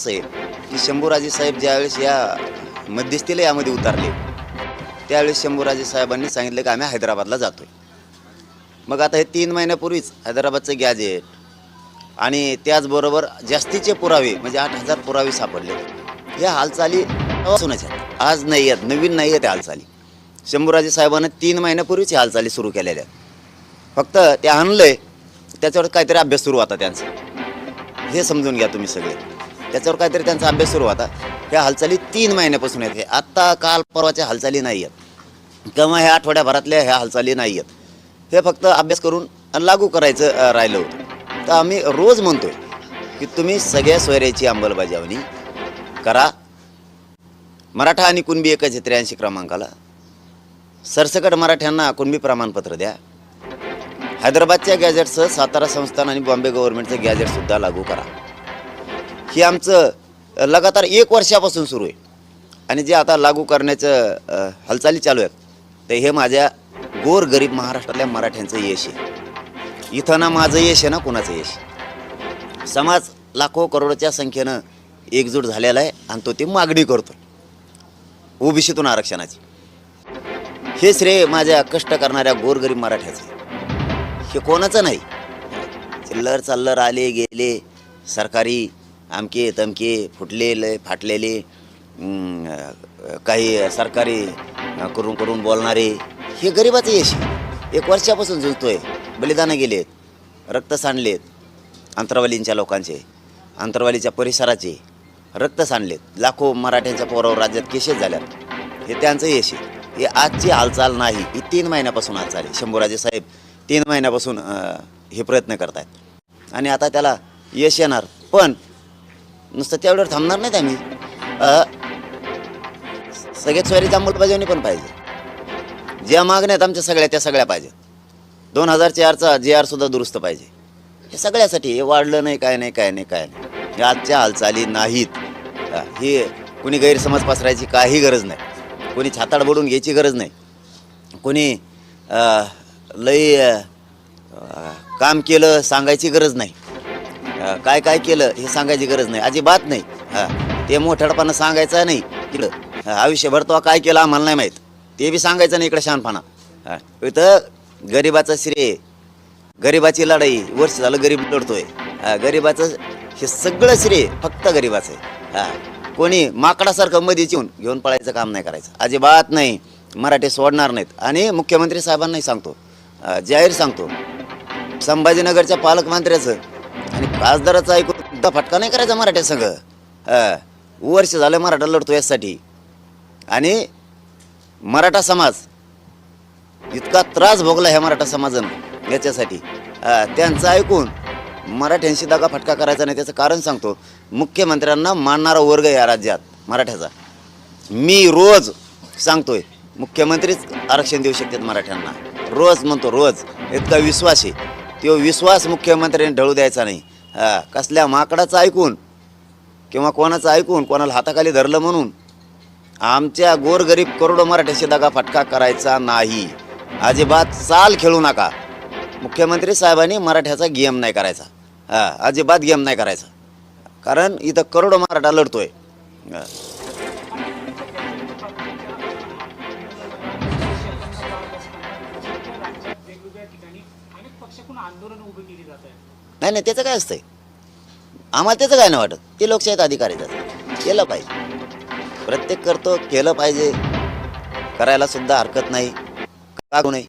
असं की शंभूराजे साहेब ज्यावेळेस या मध्यस्थीला यामध्ये उतरले त्यावेळेस शंभूराजे साहेबांनी सांगितलं की आम्ही हैदराबादला जातोय. मग आता हे तीन महिन्यापूर्वीच हैदराबादचं गॅजेट आणि त्याचबरोबर जास्तीचे पुरावे म्हणजे आठ हजार पुरावे सापडले. या हालचाली असूनच आहेत. आज नाही आहेत नवीन नाही आहेत या हालचाली. शंभूराजे साहेबांना तीन महिन्यापूर्वीच या हालचाली सुरू केलेल्या आहेत. फक्त ते आणलं आहे त्याच्यावर काहीतरी अभ्यास सुरू होता त्यांचा. हे समजून घ्या तुम्ही सगळे. त्याच्यावर काहीतरी त्यांचा अभ्यास सुरू होता. ह्या हालचाली तीन महिन्यापासून आहेत. हे आत्ता काल परवाच्या हालचाली नाही आहेत. किंवा ह्या आठवड्याभरातल्या ह्या हालचाली नाही आहेत. हे फक्त अभ्यास करून लागू करायचं राहिलं होतं. तर आम्ही रोज म्हणतो की तुम्ही सगळ्या सोयऱ्याची अंमलबजावणी करा. मराठा आणि कुणबी एकच त्र्याऐंशी क्रमांकाला. सरसकट मराठ्यांना कुणबी प्रमाणपत्र द्या. हैदराबादच्या गॅजेटसह सातारा संस्थान आणि बॉम्बे गव्हर्नमेंटचं गॅजेटसुद्धा लागू करा. हे आमचं लगातार एक वर्षापासून सुरू आहे. आणि जे आता लागू करण्याचं हालचाली चालू आहेत तर हे माझ्या गोर गरीब महाराष्ट्रातल्या मराठ्यांचं यश आहे. इथं ना माझं यश आहे ना कुणाचं यश? समाज लाखो करोडच्या संख्येनं एकजूट झालेला आहे आणि तो ती मागणी करतो. ओबीसीतून आरक्षणाची. हे श्रेय माझ्या कष्ट करणाऱ्या गोरगरीब मराठ्याचं हे कोणाचं नाही? चिल्लर चाल्लर आले गेले सरकारी आमके तमके फुटलेले फाटलेले काही सरकारी करून करून बोलणारे हे गरिबाचं यश. आहे. एक वर्षापासून झुजतोय बलिदानं गेलेत रक्त सांडलेत अंतरवालींच्या लोकांचे अंतरवालीच्या परिसराचे रक्त सांडलेत. लाखो मराठ्यांच्या पोरावर राज्यात केसेस झाल्यात. हे त्यांचं यश. आहे हे आजची हालचाल नाही ही तीन महिन्यापासून हालचाल आहे. शंभूराजे साहेब तीन महिन्यापासून हे प्रयत्न करत आहेत आणि आता त्याला यश येणार. पण नुसतं तेवढ्यावर थांबणार नाहीत आम्ही. अं, सगळ्यात सोयरीची अंमलबजावणी पण पाहिजे. ज्या मागण्या आहेत आमच्या सगळ्या त्या सगळ्या पाहिजेत. दोन हजार चारचा जे आर सुद्धा दुरुस्त पाहिजे. हे सगळ्यासाठी हे वाढलं नाही काय नाही काय नाही काय नाही. हे आजच्या हालचाली नाहीत. हे कुणी गैरसमज पसरायची काही गरज नाही. कोणी छाताड बोडून घ्यायची गरज नाही. कोणी लई काम केलं सांगायची गरज नाही. काय काय केलं हे सांगायची गरज नाही अजिबात नाही. हा ते मोठ्यापणा सांगायचं नाही. केलं हा, आयुष्यभर तो काय केलं आम्हाला नाही माहीत. ते बी सांगायचं नाही इकडं शहाणपणा. हा इथं गरिबाचं श्रेय गरिबाची लढाई वर्ष झालं गरीब लढतोय. हा, गरिबाचं हे सगळं श्रेय फक्त गरिबाचं आहे. हा कोणी माकडासारखं मध्येच येऊन घेऊन पळायचं काम नाही करायचं. अजिबात नाही मराठी सोडणार नाहीत. आणि मुख्यमंत्री साहेबांनाही सांगतो जाहीर सांगतो संभाजीनगरच्या पालकमंत्र्याचं खासदाराचं ऐकून सुद्धा फटका नाही करायचा मराठ्या संघ. वर्ष झालं मराठा लढतो यासाठी. आणि मराठा समाज इतका त्रास भोगला ह्या मराठा समाजानं याच्यासाठी. त्यांचं ऐकून मराठ्यांशी दगा फटका करायचा नाही त्याचं कारण सांगतो. मुख्यमंत्र्यांना मानणारा वर्ग या राज्यात मराठ्याचा. मी रोज सांगतोय मुख्यमंत्रीच आरक्षण देऊ शकतात मराठ्यांना. रोज म्हणतो रोज इतका विश्वास आहे. तो विश्वास मुख्यमंत्र्यांनी ढळू द्यायचा नाही. हा कसल्या माकडाचं ऐकून? किंवा कोणाचं ऐकून? कोणाला हाताखाली धरलं म्हणून? आमच्या गोरगरीब करोडो मराठ्याशी दगा फटका करायचा नाही. अजिबात चाल खेळू नका. मुख्यमंत्री साहेबांनी मराठ्याचा गेम नाही करायचा. हा अजिबात गेम नाही करायचा. कारण इथं करोडो मराठा लढतोय. नाही नाही त्याचं काय असतंय? आम्हाला त्याचं काय नाही वाटत. ते लोकशाहीत अधिकार आहेत. केलं पाहिजे. प्रत्येक करतो केलं पाहिजे. करायला सुद्धा हरकत नाही. का करू नये.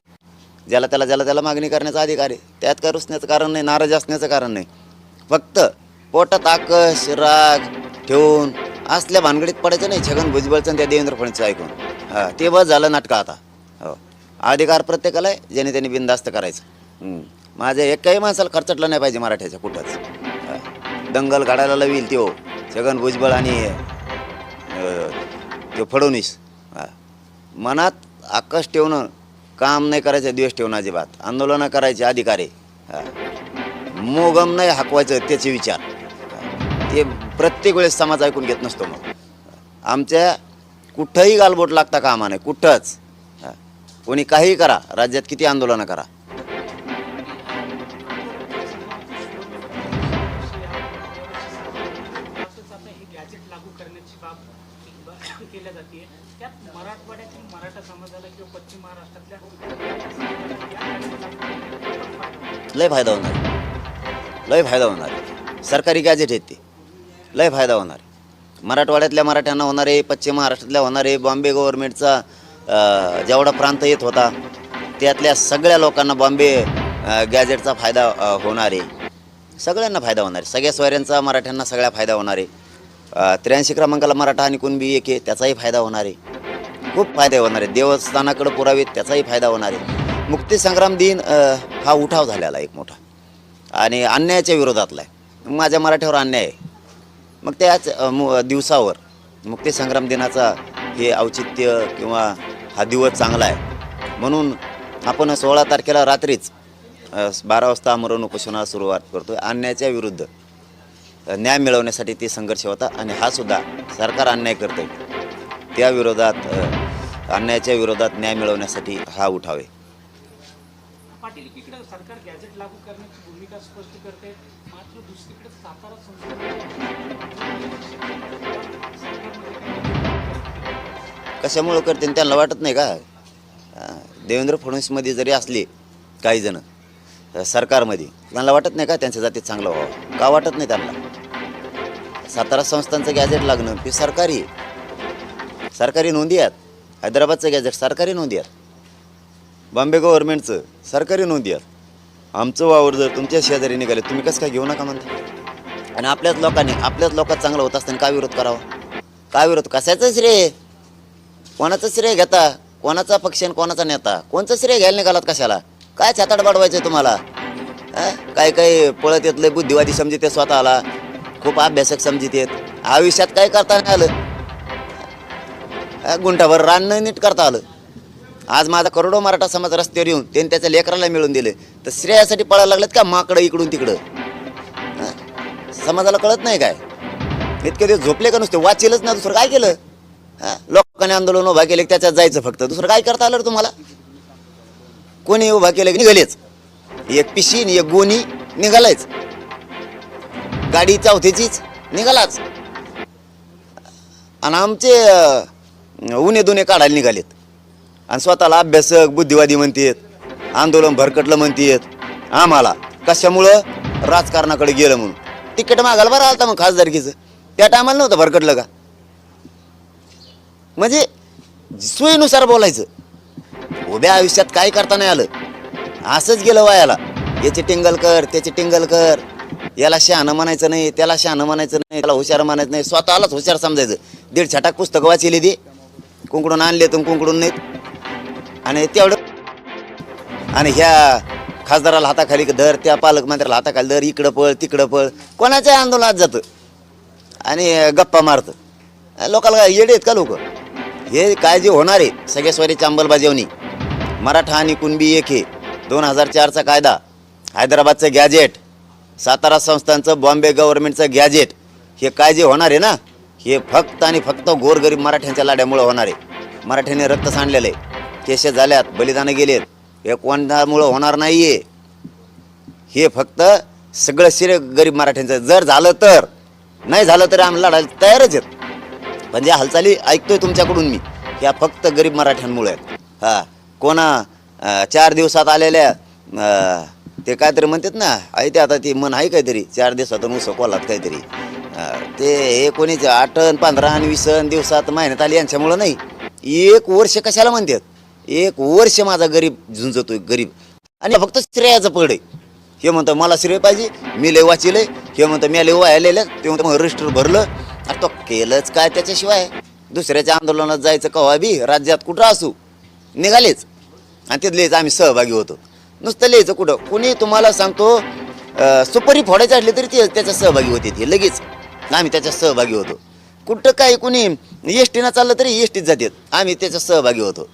ज्याला त्याला ज्याला त्याला मागणी करण्याचा अधिकार आहे. त्यात काय रुसण्याचं कारण नाही नाराज असण्याचं कारण नाही. फक्त पोटात आकश राग ठेवून असल्या भानगडीत पडायचं नाही. छगन भुजबळचं त्या देवेंद्र फडणवीस ऐकून. हां ते बस झालं नाटकं आता. हो. अधिकार प्रत्येकाला आहे ज्याने त्याने बिनधास्त करायचं. माझ्या एकाही माणसाला खर्चटलं नाही पाहिजे मराठ्याच्या कुठंच. दंगल काढायला लवील त्यो छगन भुजबळ आणि तो फडणवीस. हा. मनात आकश ठेवणं काम नाही करायचं दिवस ठेवणं अजिबात. आंदोलनं करायचे अधिकार. आहे मोगम नाही हाकवायचं त्याचे विचार. ते प्रत्येक वेळेस समाज ऐकून घेत नसतो मग. आमच्या कुठंही गालबोट लागता कामा नाही कुठंच. कोणी काहीही करा राज्यात किती आंदोलनं करा. काम केल्या जाते त्यात मराठवाड्यातील मराठा समाजाला किंवा पश्चिम महाराष्ट्रातल्या लय फायदा होणार. लय फायदा होणार. सरकारी गॅजेट येते लय फायदा होणार. मराठवाड्यातल्या मराठ्यांना होणारे पश्चिम महाराष्ट्रातल्या होणारे बॉम्बे गव्हर्नमेंटचा जेवढा प्रांत येत होता त्यातल्या सगळ्या लोकांना बॉम्बे गॅजेटचा फायदा होणार आहे. सगळ्यांना फायदा होणार आहे. सगळ्या सोयऱ्यांचा मराठ्यांना सगळ्या फायदा होणार आहे. त्र्याऐंशी क्रमांकाला मराठा आणि कुणबी एक आहे त्याचाही फायदा होणार आहे. खूप फायदे होणार आहे देवस्थानाकडे पुरावेत त्याचाही फायदा होणार आहे. मुक्तीसंग्राम दिन हा उठाव झालेला एक मोठा. आणि अन्यायाच्या विरोधातला आहे. माझ्या मराठ्यावर अन्याय आहे. मग त्याच मु- दिवसावर मुक्तीसंग्राम दिनाचा हे औचित्य किंवा हा दिवस चांगला आहे. म्हणून आपण सोळा तारखेला रात्रीच बारा वाजता आमरण उपोषणाला सुरुवात करतो अन्यायाच्या विरुद्ध. न्याय मिळवण्यासाठी ते संघर्ष होता आणि हा सुद्धा सरकार अन्याय करते त्या विरोधात अन्यायाच्या विरोधात न्याय मिळवण्यासाठी हा उठाव आहे. पाटील एकीकडे सरकार गॅजेट लागू करण्याची भूमिका स्पष्ट करते मात्र दुसरीकडे सातारा संस्थान कशामुळं करते त्यांना वाटत नाही का? देवेंद्र फडणवीसमध्ये जरी असले काही जण सरकारमध्ये त्यांना वाटत नाही का त्यांच्या जातीत चांगलं व्हावं? का वाटत नाही त्यांना? सातारा संस्थांचं गॅजेट लागणं ते सरकारी? सरकारी नोंदी आहेत. हैदराबादचं गॅजेट सरकारी नोंदी आहेत. बॉम्बे गव्हर्नमेंटचं सरकारी नोंदी आहेत. आमचं वावर जर तुमच्या शेजारी निघाले तुम्ही कसं काय घेऊ नका म्हणता? आणि आपल्याच लोकांनी आपल्याच लोकात चांगलं होत असताना का विरोध करावा? काय विरोध? कशाचं श्रेय? कोणाचं श्रेय घेता? कोणाचा पक्ष आणि कोणाचा नेता? कोणचं श्रेय घ्यायला निघालात कशाला? काय छाताड बाडवायचं तुम्हाला? काय काय पळत येतले बुद्धिवादी समजिते स्वतःला. खूप अभ्यासक समजित आहेत आयुष्यात काय करता नाही आलं. गुंठाभर रान नाही नीट करता आलं. आज माझा करोडो मराठा समाज रस्त्यावर येऊन त्यांनी त्याच्या लेकराला मिळून दिले. तर श्रेयासाठी पळायला लागलेत का माकडं इकडून तिकडं? समाजाला कळत नाही काय? इतके दिवस झोपले का नुसते? वाचेलच ना दुसरं काय केलं? हा? लोकांनी आंदोलन उभा केले त्याच्यात जायचं फक्त. दुसरं काय करता आलं तुम्हाला? कोणी उभा केलं की निघालेच. एक पिशी आणि एक गोणी निघालायच. गाडी चौथीचीच. निघालाच. आणि आमचे अं, उन्हे दुने काढायला निघालेत. आणि स्वतःला अभ्यासक बुद्धिवादी म्हणतेत आंदोलन भरकटलं म्हणतेत आम्हाला. कशामुळं? राजकारणाकडे गेलं म्हणून. तिकीट मागायला बरं आलं मग खासदारकीचं. त्या टायमाला नव्हतं भरकटलं का? म्हणजे सोयीनुसार बोलायचं. उभ्या आयुष्यात काय करता नाही आलं. असंच गेलं वायाला. याचे टिंगल कर त्याची टिंगल कर. याला शहाणं म्हणायचं नाही त्याला शहाणं म्हणायचं नाही त्याला हुशार म्हणायचं नाही. स्वतःलाच हुशार समजायचं. दीड छटाक पुस्तकं वाचली ती. कुंकडून आणले तर कुंकडून नाहीत. आणि तेवढं आणि ह्या खासदाराला हाताखाली धर त्या पालकमंत्र्याला हाताखाली धर इकडं पळ तिकडं पळ. कोणाच्या आंदोलनात जातं. आणि गप्पा मारतं. लोकांना काय येडे आहेत का लोक? हे काय जे होणार आहे सगळ्या स्वारीची अंमलबजावणी मराठा आणि कुणबी एक हे दोन हजार चारचा कायदा. हैदराबादचं गॅजेट सातारा संस्थांचं बॉम्बे गव्हर्नमेंटचं गॅजेट हे काय जे होणार आहे ना हे फक्त आणि फक्त गोरगरीब मराठ्यांच्या लाड्यामुळं होणार आहे. मराठ्याने रक्त सांडलेलं आहे. केसे झाल्यात बलिदानं गेलेत. हे कोणामुळं होणार नाही आहे हे फक्त सगळं शिरे गरीब मराठ्यांचं. जर झालं तर नाही झालं तरी आम्ही लढायला तयारच आहेत. पण ज्या हालचाली ऐकतोय तुमच्याकडून मी ह्या फक्त गरीब मराठ्यांमुळे आहेत. हा कोणा चार दिवसात आलेल्या ते काहीतरी म्हणतात ना आहे ते आता ती मन आहे काहीतरी चार दिवसातून उसं कोलात काहीतरी ते हे कोणीच आठ पंधरा आणि वीस दिवसात महिन्यात आली यांच्यामुळं नाही. एक वर्ष कशाला म्हणतात? एक वर्ष माझा गरीब झुंजतोय गरीब. आणि फक्त श्रेयाचं पड आहे. हे म्हणतं मला श्रेय पाहिजे मी लय वाचिलंय. हे म्हणतं मी लय वायलेलं. ते म्हणतं मग रजिस्टर भरलं. आणि तो केलंच काय त्याच्याशिवाय? दुसऱ्याच्या आंदोलनात जायचं कवा बी? राज्यात कुठं असू? निघालेच. आणि तिथलेच आम्ही सहभागी होतो. नुसतं लिहायचं कुठं? कुणी तुम्हाला सांगतो सुपारी फोडायची असली तरी ते त्याच्यात सहभागी होते ते लगेच. आम्ही त्याच्यात सहभागी होतो. कुठं काही कुणी एस टीनं चाललं तरी एस टीत जातात. आम्ही त्याच्यात सहभागी होतो.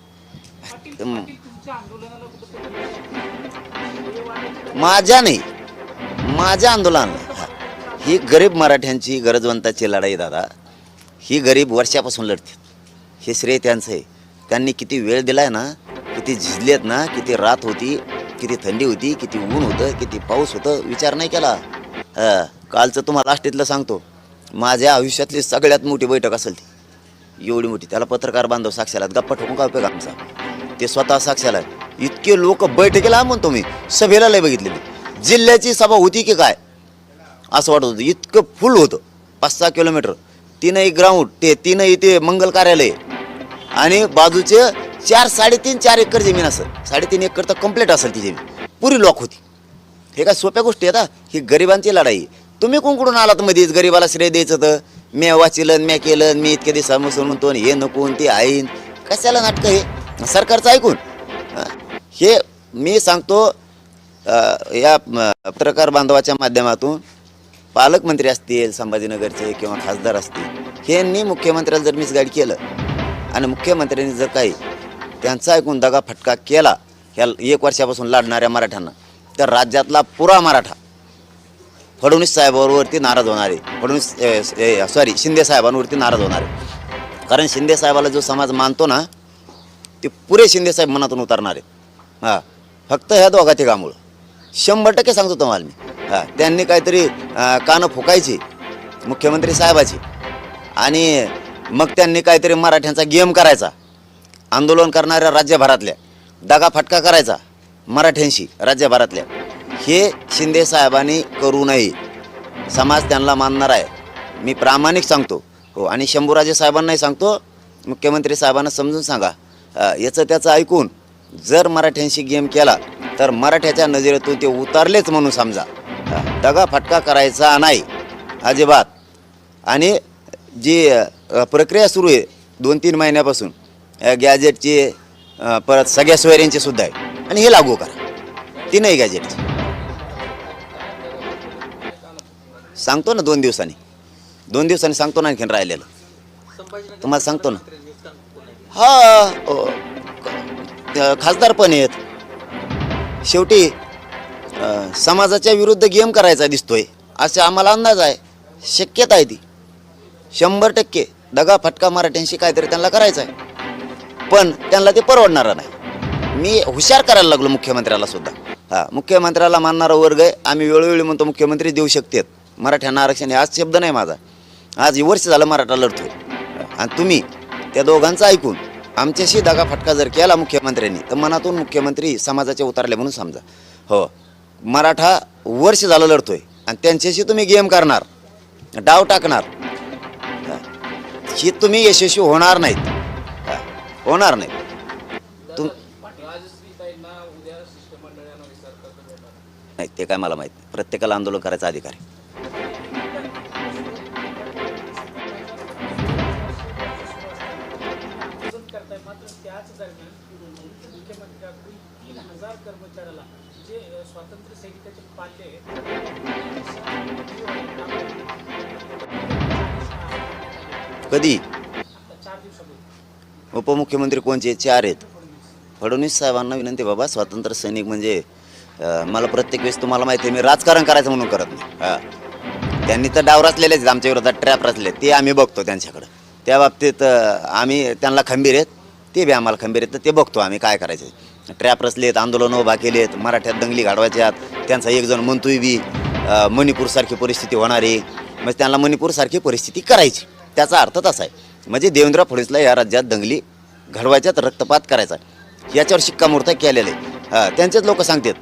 माझ्या नाही माझ्या आंदोलनाला ही. गरीब मराठ्यांची गरजवंताची लढाई दादा. ही गरीब वर्षापासून लढते. हे श्रेय त्यांचं आहे. त्यांनी किती वेळ दिलाय ना किती झिजलेत ना किती रात होती किती थंडी होती किती ऊन होतं किती पाऊस होतं विचार नाही केला. कालचं तुम्हाला लास्टीतलं सांगतो. माझ्या आयुष्यातली सगळ्यात मोठी बैठक असेल ती. एवढी मोठी. त्याला पत्रकार बांधव साक्षाला गप्पा ठोकून काय उपयोग आमचा? ते स्वतः साक्षाला इतके लोक बैठकीला म्हणतो मी सभेला लय बघितलेली जिल्ह्याची सभा होती की काय? असं वाटत होतं. इतकं फुल होतं. पाच सहा किलोमीटर. तीनही ग्राउंड ते तीनही ते मंगल कार्यालय. आणि बाजूचे चार साडेतीन चार एकर जमीन असेल. साडेतीन एकर तर कंप्लीट असेल ती जमीन. पुरी लॉक होती. हे काय सोप्या गोष्टी आहेत आता ही गरिबांची लढाई. तुम्ही कोण कुठून आलात मध्येच गरिबाला श्रेय द्यायचं तर? मी वाचिलन म्या केलं मी इतके दिवस म्हणतो आणि हे नको आणि ते आईन. कशाला नाटकं हे? सरकारचं ऐकून. हे? मी सांगतो या पत्रकार बांधवाच्या माध्यमातून पालकमंत्री असतील संभाजीनगरचे किंवा खासदार असतील ह्यांनी मुख्यमंत्र्याला जर मिसगाईड केलं आणि मुख्यमंत्र्यांनी जर काही त्यांचा ऐकून दगा फटका केला. ह्या एक वर्षापासून लढणाऱ्या मराठ्यांना. तर राज्यातला पुरा मराठा फडणवीस साहेबांवरती नाराज होणार आहे. फडणवीस सॉरी शिंदे साहेबांवरती नाराज होणार आहे. कारण शिंदे साहेबाला जो समाज मानतो ना ते पुरे शिंदे साहेब मनातून उतरणार आहेत. हां फक्त ह्या दोघा तिघामुळं. शंभर टक्के सांगतो तुम्हाला मी. हां त्यांनी काहीतरी कानं फुकायची मुख्यमंत्री साहेबाची. आणि मग त्यांनी काहीतरी मराठ्यांचा गेम करायचा. आंदोलन करणाऱ्या राज्यभरातल्या दगा फटका करायचा मराठ्यांशी राज्यभरातल्या हे शिंदे साहेबांनी करू नये. समाज त्यांना मानणार आहे. मी प्रामाणिक सांगतो. हो आणि शंभूराजे साहेबांनाही सांगतो. मुख्यमंत्री साहेबांना समजून सांगा. याचं त्याचं ऐकून जर मराठ्यांशी गेम केला तर मराठ्याच्या नजरेतून ते उतारलेच म्हणून समजा. दगा फटका करायचा नाही. अजिबात. आणि जी प्रक्रिया सुरू आहे दोन तीन महिन्यापासून गॅजेटची परत सगळ्या सोयऱ्यांची सुद्धा आहे. आणि हे लागू करा. तीनही गॅजेटची सांगतो ना दोन दिवसांनी. दोन दिवसांनी सांगतो ना आणखीन राहिलेलं. तुम्हाला सांगतो ना. हा खासदार पण आहेत. शेवटी समाजाच्या विरुद्ध गेम करायचा दिसतोय. असे आम्हाला अंदाज आहे. शक्यता आहे ती. शंभर टक्के दगा फटका मराठ्यांशी काहीतरी त्यांना करायचं आहे. पण त्यांना ते परवडणार नाही. मी हुशार करायला लागलो मुख्यमंत्र्याला सुद्धा. हा मुख्यमंत्र्याला मानणारा वर्ग आहे. आम्ही वेळोवेळी म्हणतो मुख्यमंत्री देऊ शकतात. मराठ्यांना आरक्षण आज शब्द नाही माझा. आज वर्ष झालं मराठा लढतोय. आणि तुम्ही त्या दोघांचं ऐकून आमच्याशी दगा फटका जर केला मुख्यमंत्र्यांनी तर मनातून मुख्यमंत्री समाजाचे उतरले म्हणून समजा. हो मराठा वर्ष झालं लढतोय. आणि त्यांच्याशी तुम्ही गेम करणार डाव टाकणार. ही तुम्ही यशस्वी होणार नाहीत. होणार नाही. तुम नाही ते काय मला माहीत नाही. प्रत्येकाला आंदोलन करायचा अधिकार आहे. आंदोलन करताय मात्र त्याच दरम्यान हजार कर्मचाऱ्याला जे स्वातंत्र्य कधी? उपमुख्यमंत्री कोणचे चार आहेत? फडणवीस साहेबांना विनंती बाबा स्वातंत्र्य सैनिक म्हणजे मला प्रत्येक वेळेस तुम्हाला माहिती आहे मी राजकारण करायचं म्हणून करत नाही. हां. त्यांनी तर डाव रचलेलेच आहेत आमच्या विरोधात ट्रॅप रचले ते आम्ही बघतो त्यांच्याकडं. त्या बाबतीत आम्ही त्यांना खंबीर आहेत. ते बी आम्हाला खंबीर आहेत तर ते बघतो आम्ही काय करायचं ट्रॅप रचलेत आंदोलन उभा केलेत मराठ्यात दंगली घडवायच्यात त्यांचा एक जण म्हणतोय बी मणिपूरसारखी परिस्थिती होणार. आहे म्हणजे मग त्यांना मणिपूरसारखी परिस्थिती करायची. त्याचा अर्थ तसा आहे. म्हणजे देवेंद्र फडणवीसला या राज्यात दंगली घडवायच्यात रक्तपात करायचा याच्यावर शिक्कामोर्तब केलेलं आहे. त्यांचेच लोक सांगतात.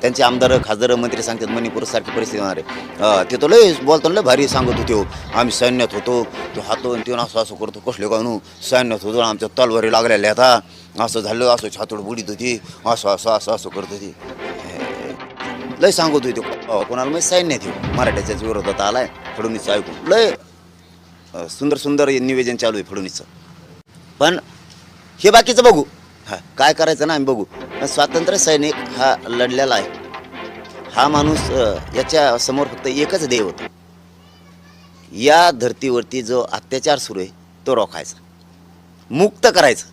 त्यांचे आमदार खासदार मंत्री सांगतात मणिपूरसारखी परिस्थिती होणार आहे. तिथं ते तो लय बोलताना लय भारी सांगत होते हो. आम्ही सैन्यात होतो तो हातो ते असं असं करतो कसले कानू. सैन्यात होतो आमच्या तलवारी लागलेल्या आता असं झालं असं छातोड बुडीत होती असं असं असं असं करत होती. हे, लय सांगत होती कोणाला माहिती सैन्यात येऊ मराठ्याच्याच विरोधात आलाय फडणवीस ऐकून. लय सुंदर सुंदर निवेदन चालू आहे फडणवीसचं. पण हे बाकीचं बघू. हा काय करायचं ना आम्ही बघू. स्वातंत्र्य सैनिक हा लढलेला आहे. हा माणूस याच्या समोर फक्त एकच देव होतं. या धर्तीवरती जो अत्याचार सुरू आहे तो रोखायचा. मुक्त करायचं.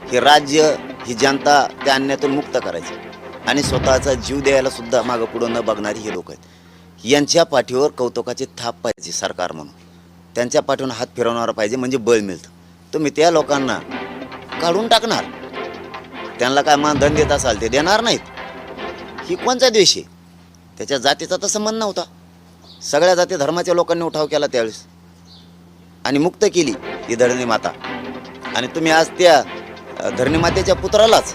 हे राज्य ही जनता त्या अन्यातून मुक्त करायचं. आणि स्वतःचा जीव द्यायला सुद्धा मागं पुढं न बघणारी हे लोक आहेत. यांच्या पाठीवर कौतुकाची थाप पाहिजे सरकार म्हणून. त्यांच्या पाठवून हात फिरवणारा पाहिजे म्हणजे बळ मिळतं. तुम्ही त्या लोकांना काढून टाकणार. त्यांना काय मानधन देत असाल ते देणार नाहीत. ही कोणचा द्वेष आहे? त्याच्या जातीचा तर संबंध नव्हता. सगळ्या जाती धर्माच्या लोकांनी उठाव केला त्यावेळेस. आणि मुक्त केली ही धरणी माता. आणि तुम्ही आज त्या धरणी मातेच्या पुत्रालाच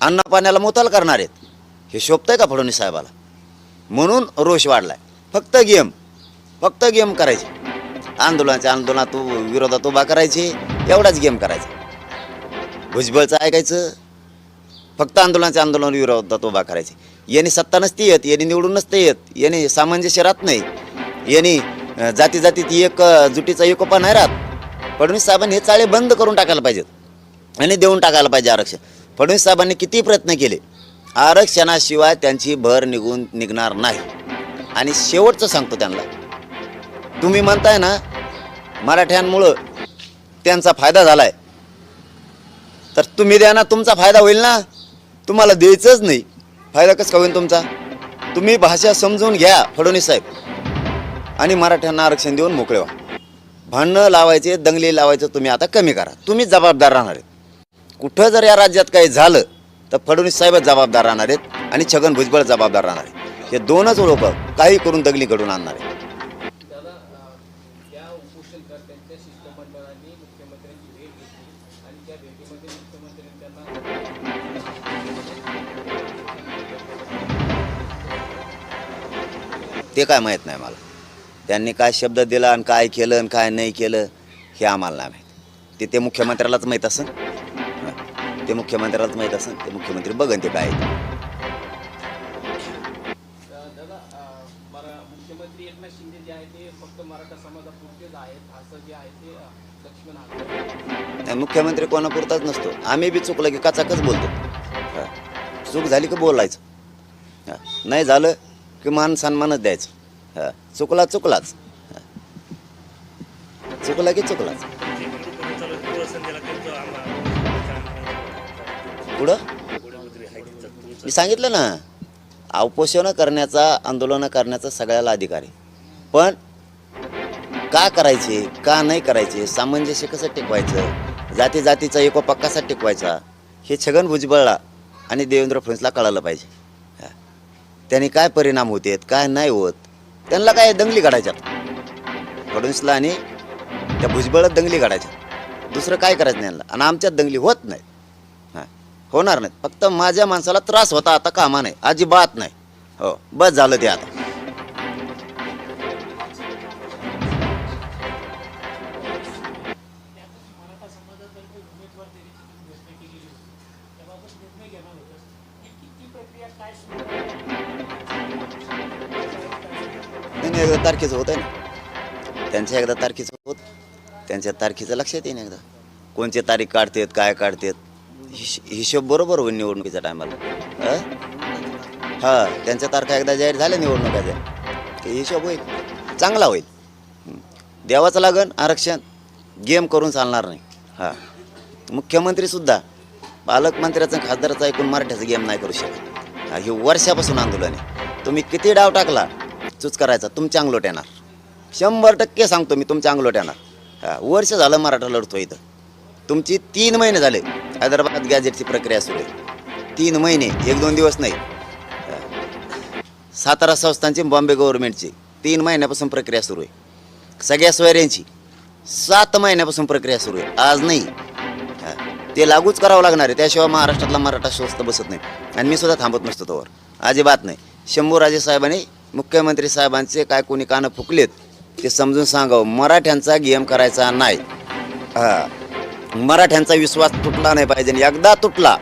अन्नपाण्याला मोताल करणार आहेत. हे शोभतंय का फडणवीस साहेबाला? म्हणून रोष वाढलाय. फक्त गेम. फक्त गेम करायचे. आंदोलनाच्या आंदोलनात उ- विरोधात उभा करायची एवढाच गेम करायचा. भुजबळचं ऐकायचं फक्त आंदोलनाच्या आंदोलन विरोधात उभा करायचे. यांनी सत्ता नसते येत यांनी निवडून नसते येत यांनी सामंजस्य राहत नाही. यांनी अं, जाती जातीत एक अं, जुटीचा एकोपा नाही राहत. फडणवीस साहेबांनी हे चाळे बंद करून टाकायला पाहिजेत. आणि देऊन टाकायला पाहिजे आरक्षण. फडणवीस साहेबांनी किती प्रयत्न केले? आरक्षणाशिवाय त्यांची भर निघून निघणार नाही. आणि शेवटचं सांगतो त्यांना. तुम्ही म्हणताय ना मराठ्यांमुळं त्यांचा फायदा झालाय. तर तुम्ही द्या ना तुमचा फायदा होईल ना. तुम्हाला द्यायचंच नाही. फायदा कसं का होईल तुमचा? तुम्ही भाषा समजून घ्या फडणवीस साहेब. आणि मराठ्यांना आरक्षण देऊन मोकळे व्हा. भांडणं लावायचे दंगली लावायचं तुम्ही आता कमी करा. तुम्हीच जबाबदार राहणार आहेत. कुठं जर या राज्यात काही झालं तर फडणवीस साहेबच जबाबदार राहणार आहेत आणि छगन भुजबळ जबाबदार राहणार आहेत. हे दोनच लोक काही करून दंगली घडून आणणार आहेत. ते काय माहीत नाही मला. त्यांनी काय शब्द दिला आणि काय केलं आणि काय नाही केलं हे आम्हाला नाही माहीत. ते ते मुख्यमंत्र्यालाच माहीत असन? हं. ते मुख्यमंत्र्यालाच माहीत असन? ते मुख्यमंत्री बघन ते काय मुख्यमंत्री एकनाथ शिंदे जे आहे ते फक्त मराठा समाजापुरतेच आहेत असं जे आहे ते अ, लक्ष्मण हाके नाही, मुख्यमंत्री कोणापुरताच नसतो. आम्ही बी चुकलं की काचाकच बोलतो. चूक झाली की बोलायचं. नाही झालं की मान सन्मानच द्यायचं. हं. चुकला चुकलाच. चुकला की चुकलाच. पुढं? मी सांगितलं ना उपोषणं करण्याचा आंदोलनं करण्याचा सगळ्याला अधिकार आहे. पण का करायचे का नाही करायचे सामंजस्य कसं टिकवायचं जाती जातीचा एकोपा कसा टिकवायचा हे छगन भुजबळला आणि देवेंद्र फडणवीसला कळालं पाहिजे. त्याने काय परिणाम होते काय नाही होत त्यांना काय दंगली काढायच्या फडणवीसला आणि त्या भुजबळात दंगली काढायच्या दुसरं काय करायचं नाही यांना? आणि आमच्यात दंगली होत नाही. हां. होणार नाही फक्त माझ्या माणसाला त्रास होता आता कामा नाही. अजिबात नाही. हो बस झालं ते आता. एकदा तारखेचं होत आहे ना? त्यांच्या एकदा तारखेचं होत त्यांच्या तारखेचं लक्षात येईन एकदा. कोणची तारीख काढतेत काय काढतात? हिश हिशोब बरोबर होईल निवडणुकीच्या टायमाला. हां त्यांच्या तारखा एकदा जाहीर झाल्या निवडणुकाच्या की हिशोब होईल. चांगला होईल. देवाचं द्यावाचं लागन आरक्षण गेम करून चालणार नाही. हां. मुख्यमंत्रीसुद्धा पालकमंत्र्याचं खासदाराचं ऐकून मराठ्याचं गेम नाही करू शकत. हे वर्षापासून आंदोलन आहे. तुम्ही किती डाव टाकला? चूच करायचा तुमच्या अंगलोट येणार. शंभर टक्के सांगतो मी तुमच्या अंगलोट येणार. वर्ष झालं मराठा लढतो इथं. तुमची तीन महिने झाले हैदराबाद गॅजेटची प्रक्रिया सुरू आहे. तीन महिने एक दोन दिवस नाही. सातारा संस्थांची बॉम्बे गव्हर्नमेंटची तीन महिन्यापासून प्रक्रिया सुरू आहे. सगळ्या सोयऱ्यांची सात महिन्यापासून प्रक्रिया सुरू आहे. आज नाही. ते लागूच करावं लागणार आहे. त्याशिवाय महाराष्ट्रातला मराठा स्वस्त बसत नाही. आणि मी सुद्धा थांबत नसतो तोवर. अजिबात नाही. शंभूराजे साहेबांनी मुख्यमंत्री साहेबांचे काय कोणी कानं फुकलेत ते समजून सांगावं. मराठ्यांचा गेम करायचा नाही. हा. मराठ्यांचा विश्वास तुटला नाही पाहिजे. आणि एकदा तुटला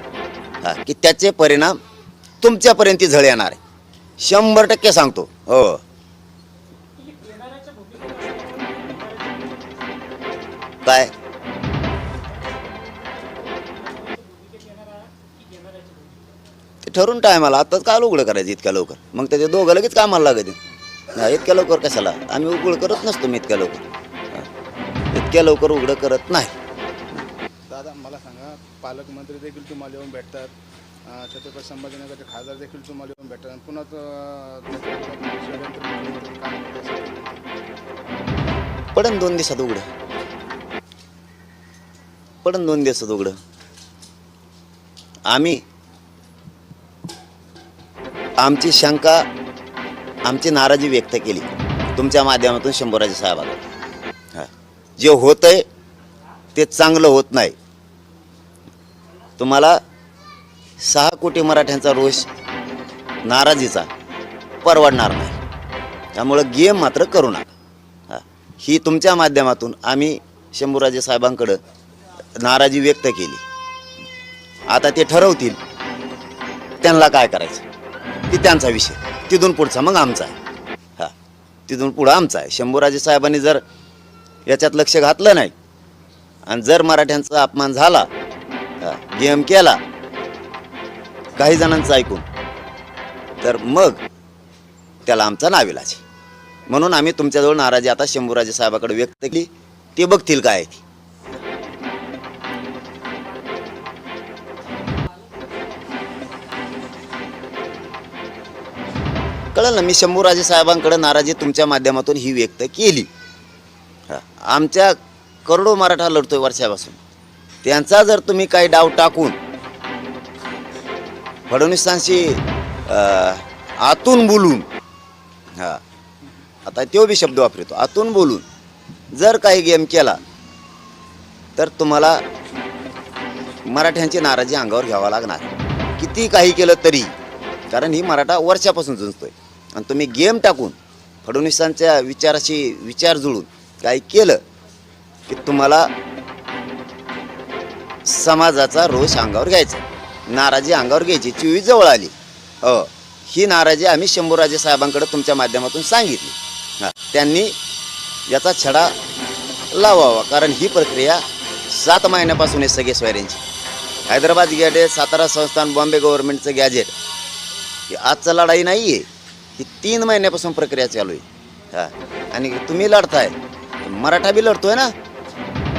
हा की त्याचे परिणाम तुमच्यापर्यंत झळ येणार शंभर टक्के सांगतो. हो. काय? ते ठरून टायमाला आताच काय उघडं करायचं इतक्या लवकर. मग त्याचे दोघं लगेच कामाला लागत हा, इतक्या लवकर कशाला? आम्ही उघड करत नसतो मी इतक्या लवकर. इतक्या लवकर उघडं करत नाही. दादा मला सांगा पालकमंत्री देखील तुम्हाला येऊन भेटतात. छत्रपती संभाजीनगरचे खासदार देखील तुम्हाला येऊन भेटतात. पुन्हा. पडन दोन दिवसात उघडं. पडन दोन दिवसात उघडं. आम्ही आमची शंका आमची नाराजी व्यक्त केली. तुमच्या माध्यमातून शंभूराजे साहेबांना हां. जे होत आहे ते चांगलं होत नाही. तुम्हाला सहा कोटी मराठ्यांचा रोष नाराजीचा परवडणार नाही. त्यामुळं गेम मात्र करू नका. हां. ही तुमच्या माध्यमातून आम्ही शंभूराजे साहेबांकडं नाराजी व्यक्त केली. आता ते ठरवतील त्यांना काय करायचं. ती त्यांचा विषय. तिथून पुढचा मग आमचा आहे. हां. तिथून पुढं आमचा आहे. शंभूराजे साहेबांनी जर याच्यात लक्ष घातलं नाही आणि जर मराठ्यांचा अपमान झाला गेम केला काही जणांचं ऐकून तर मग त्याला आमचा नाविलाज म्हणून आम्ही तुमच्याजवळ नाराजी आता शंभूराजे साहेबाकडे व्यक्त केली. ते बघतील काय ती. कळलं ना मी शंभूराजे साहेबांकडे नाराजी तुमच्या माध्यमातून ही व्यक्त केली. आमच्या करोडो मराठा लढतोय वर्षापासून. त्यांचा जर तुम्ही काही डाव टाकून फडणवीसांशी आतून बोलून हा आता तो बी शब्द वापरतो आतून बोलून जर काही गेम केला तर तुम्हाला मराठ्यांची नाराजी अंगावर घ्यावा लागणार. किती काही केलं तरी कारण ही मराठा वर्षापासून झुंजतोय आणि तुम्ही गेम टाकून फडणवीसांच्या विचाराशी विचार जुळून काही केलं की तुम्हाला समाजाचा रोष अंगावर घ्यायचा. नाराजी अंगावर घ्यायची. चोवीस जवळ आली. हो ही नाराजी आम्ही शंभूराजे साहेबांकडे तुमच्या माध्यमातून सांगितली. हां त्यांनी याचा छडा लावावा. कारण ही प्रक्रिया सात महिन्यापासून आहे सगळे सोयऱ्यांची. हैदराबाद गॅजेट सातारा संस्थान बॉम्बे गव्हर्नमेंटचं गॅजेट आजचा लढाई नाही आहे ही तीन महिन्यापासून प्रक्रिया चालू आहे. हां. आणि तुम्ही लढताय. मराठा बी लढतोय ना?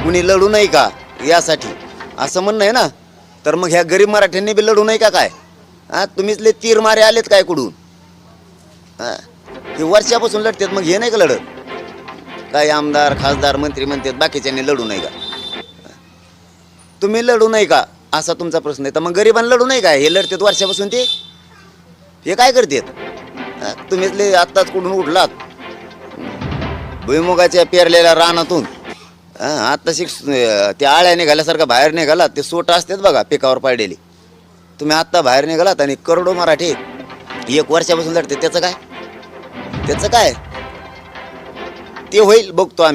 कुणी लढू नाही का? यासाठी. असं म्हणणं आहे ना? तर मग ह्या गरीब मराठ्यांनी बी लढू नाही का काय? हां तुम्हीचले तीर मारे आलेत काय कुठून हां. हे वर्षापासून लढतात मग हे नाही का लढत? काय आमदार खासदार मंत्री म्हणतात बाकीच्यांनी लढू नाही का? तुम्ही लढू नाही का? असा तुमचा प्रश्न आहे. तर मग गरिबांना लढू नाही का? हे लढतात वर्षापासून ते? हे काय करतात? तुम्हीतले आत्ताच कुठून उठलात? भुईमुगाच्या पेरलेल्या रानातून. आत्ता शिक्ष शिक ते आळ्या निघाल्यासारखं बाहेर निघालात ते सोट असतात बघा पिकावर पाडलेली. तुम्ही आत्ता बाहेर निघालात आणि करोडो मराठी एक वर्षापासून लढते त्याचं काय? त्याचं काय? ते होईल बघतो आम्ही.